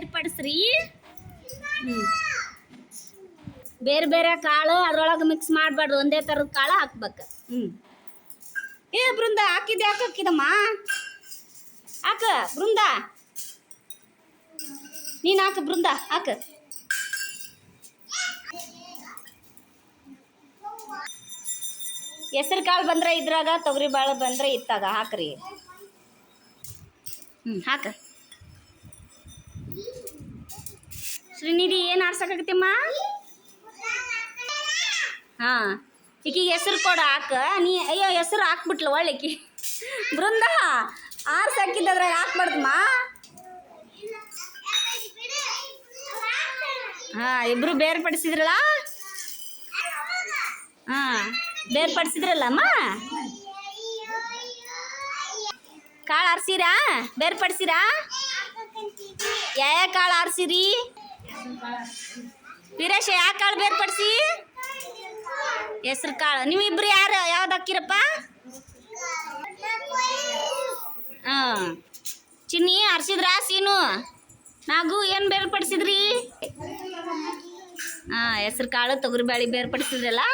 ಬೇರ್ಪಡಿಸ್ರಿ. ಹ್ಞೂ ಬೇರೆ ಬೇರೆ ಕಾಳು ಅದ್ರೊಳಗೆ ಮಿಕ್ಸ್ ಮಾಡಬಾರ್ದು ಒಂದೇ ಥರದ ಕಾಳು ಹಾಕ್ಬೇಕು. ಹ್ಞೂ ಏ ಬೃಂದ ಹಾಕಿದ್ದೆ ಯಾಕೆ ಹಾಕಿದಮ್ಮ? ಹಾಕ ಬೃಂದ. ನೀನು ಹಾಕ ಬೃಂದ ಹಾಕ. ಹೆಸರು ಕಾಳು ಬಂದ್ರೆ ಇದ್ರಾಗ ತೊಗರಿ ಬಾಳು ಬಂದ್ರೆ ಇತ್ತಾಗ ಹಾಕ್ರಿ. ಹ್ಞೂ ಹಾಕ. ಶ್ರೀನಿಧಿ ಏನು ಆಡ್ಸಕತ್ತೀಮ್ಮ ಹಾಂ, ಈಕಿಗೆ ಹೆಸರು ಕೊಡ, ಹಾಕ. ನೀ, ಅಯ್ಯೋ, ಹೆಸರು ಹಾಕ್ಬಿಟ್ಲ ಒಳ್ಳೆಕಿ. ಬೃಂದ ಆರ್ಸ್ ಹಾಕಿದ್ದದ್ರಾಗ ಹಾಕ್ಬಾರ್ದಮ್ಮ. ಹಾಂ, ಇಬ್ರು ಬೇರ್ಪಡಿಸಿದ್ರಲ್ಲ? ಹಾಂ, ಬೇರ್ಪಡಿಸಿದ್ರಲ್ಲಮ್ಮ? ಕಾಳು ಆರ್ಸಿರಾ ಬೇರ್ಪಡಿಸಿರಾ? ಯಾವ ಕಾಳು ಆರ್ಸಿರಿ ವೀರೇಶ ಯಾವ ಕಾಳು ಬೇರ್ಪಡಿಸಿ? ಹೆಸ್ರು ಕಾಳು. ನೀವಿಬ್ರು ಯಾರು? ಯಾವ್ದು ಹಾಕಿರಪ್ಪ? ಹಾಂ. ಚಿನ್ನಿ ಆರ್ಸಿದ್ರಾ ಸೀನು, ನಾಗು, ಏನು ಬೇರ್ಪಡಿಸಿದ್ರಿ? ಹಾಂ, ಹೆಸ್ರು ಕಾಳು, ತೊಗರಿ ಬೇಳೆ ಬೇರ್ಪಡಿಸಿದ್ರಲ್ಲ?